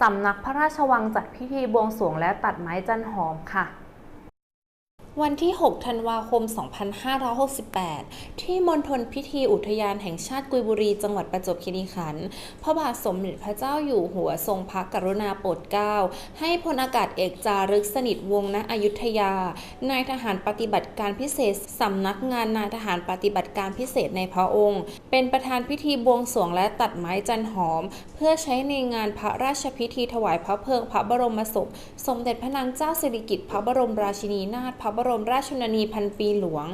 สำนักพระราชวังจัดพิธีบวงสรวงและตัดไม้จันหอมค่ะ วันที่ 6 ธันวาคม 2568 ที่มณฑลพิธีอุทยานแห่งชาติกุยบุรี จังหวัดประจวบคีรีขันธ์ พระบาทสมเด็จพระเจ้าอยู่หัวทรงพระกรุณาโปรดเกล้า ให้พลอากาศเอกจารึกสนิทวงศ์ณอยุธยา นายทหารปฏิบัติการพิเศษ สำนักงานนายทหารปฏิบัติการพิเศษในพระองค์ เป็นประธานพิธีบวงสรวงและตัดไม้จันหอม เพื่อใช้ในงานพระราชพิธีถวายพระเพลิงพระบรมศพ สมเด็จพระนางเจ้าสิริกิติ์พระบรมราชินีนาถพระบรรมราชชนนีพันปีหลวง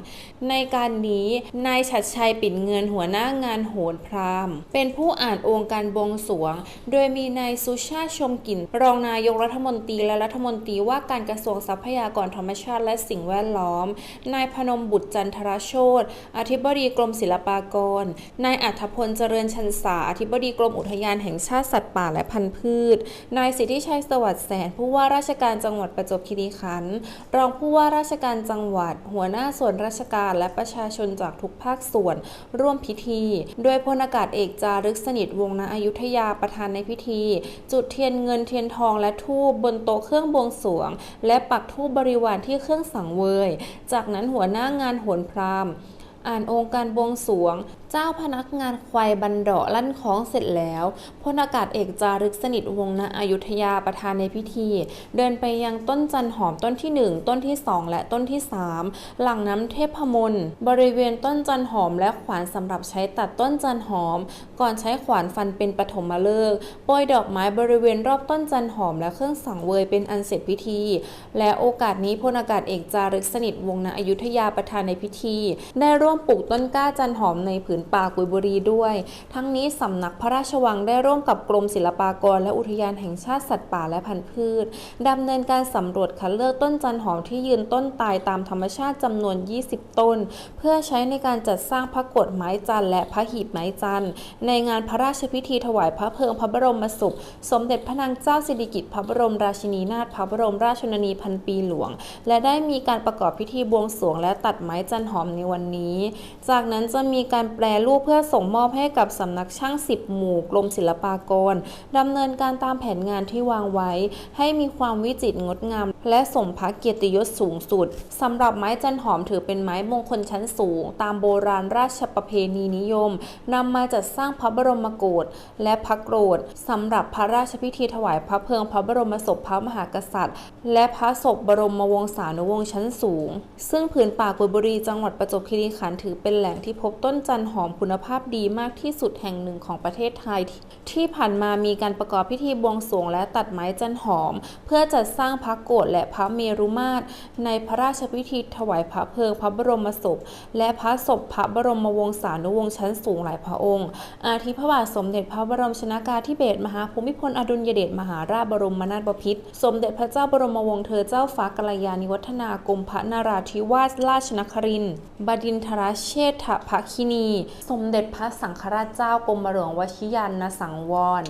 ในการนี้นายฉัดชัยปิ่นเงินหัวหน้างานโหนพราหมณ์เป็นผู้อ่านองค์การบวงสวง โดยมีนายสุชาติชมกลิ่น รองนายกรัฐมนตรีและรัฐมนตรีว่าการกระทรวงทรัพยากรธรรมชาติและสิ่งแวดล้อม นายพนมบุตรจันทรโชตอธิบดีกรมศิลปากร นายอัธพลเจริญชันษาอธิบดีกรมอุทยานแห่งชาติสัตว์ป่าและพันธุ์พืช นายสิทธิชัยสวัสดิ์แสนผู้ว่าราชการจังหวัดประจวบคีรีขันธ์รองผู้ว่าราชการจังหวัด หัวหน้าส่วนราชการและประชาชนจากทุกภาคส่วน ร่วมพิธี โดยพลอากาศเอกจารึกสนิทวงณอยุธยาประธานในพิธี จุดเทียนเงินเทียนทองและทูบบนโต๊ะเครื่องบวงสรวง และปักทูบบริวารที่เครื่องสังเวย จากนั้นหัวหน้างานโหนพราหมณ์อ่านองค์การบวงสรวง เจ้าพนักงานควายบันเดาะลั่นคล้องเสร็จแล้วพลอากาศเอกจารึกสนิทวงศ์ณอยุธยาประธานในพิธี เดินไปยังต้นจันหอมต้นที่ 1 ต้นที่ 2 และต้นที่ 3 หลังน้ำเทพมนต์บริเวณต้นจันหอมและขวานสำหรับใช้ตัดต้นจันหอม ก่อนใช้ขวานฟันเป็นปฐมฤกษ์โปรยดอกไม้บริเวณรอบต้นจันหอมและเครื่องสังเวยเป็นอันเสร็จพิธี และโอกาสนี้พลอากาศเอกจารึกสนิทวงศ์ณอยุธยาประธานในพิธี ได้ร่วมปลูกต้นกล้าจันหอมในผืนป่ากุยบุรีด้วย ทั้งนี้สำนักพระราชวังได้ร่วมกับกรมศิลปากร และอุทยานแห่งชาติสัตว์ป่าและพันธุ์พืชดำเนินการสำรวจคัดเลือกต้นจันหอมที่ยืนต้นตายตามธรรมชาติจำนวน 20 ต้น เพื่อใช้ในการจัดสร้างพระโกฏไม้จันทร์และพระหีบไม้จันทร์ในงานพระราชพิธีถวายพระเพลิงพระบรมศพสมเด็จพระนางเจ้าสิริกิติ์พระบรมราชินีนาถพระบรมราชชนนีพันปีหลวง และได้มีการประกอบพิธีบวงสรวงและตัดไม้จันหอมในวันนี้ จากนั้นจะมีการแปลรูปเพื่อส่งมอบให้กับสำนักช่างสิบหมู่กรมศิลปากรดำเนินการตามแผนงานที่วางไว้ ให้มีความวิจิตรงดงาม และสมพระเกียรติยศสูงสุดสำหรับไม้จันหอมถือเป็นไม้มงคลชั้นสูง ตามโบราณราชประเพณีนิยมนำมาจัดสร้างพระบรมโกศและพระโกรธสำหรับพระราชพิธีถวายพระเพลิงพระบรมศพพระมหากษัตริย์ และพระศพบรมวงศานุวงศ์ชั้นสูง ซึ่งผืนป่ากุยบุรีจังหวัดประจวบคีรีขันธ์ถือเป็นแหล่งที่พบต้นจันหอมคุณภาพดีมากที่สุดแห่งหนึ่งของประเทศไทย ที่ผ่านมามีการประกอบพิธีบวงสรวงและตัดไม้จันหอม เพื่อจัดสร้างพระโกศและพระเมรุมาตรในพระราชพิธีถวายพระเพลิงพระบรมศพ และพระศพพระบรมวงศานุวงศ์ชั้นสูงหลายพระองค์ อาทิพระบาทสมเด็จพระบรมชนากาธิเบศรมหาภูมิพลอดุลยเดชมหาราชบรมนาถบพิตรสมเด็จพระเจ้าบรมวงศ์เธอเจ้าฟ้ากัลยาณิวัฒนากรมพระนาราธิวาสราชนครินทร์บดินทรเชษฐภคินีสมเด็จพระสังฆราชเจ้ากรมหลวงวชิยานสังวร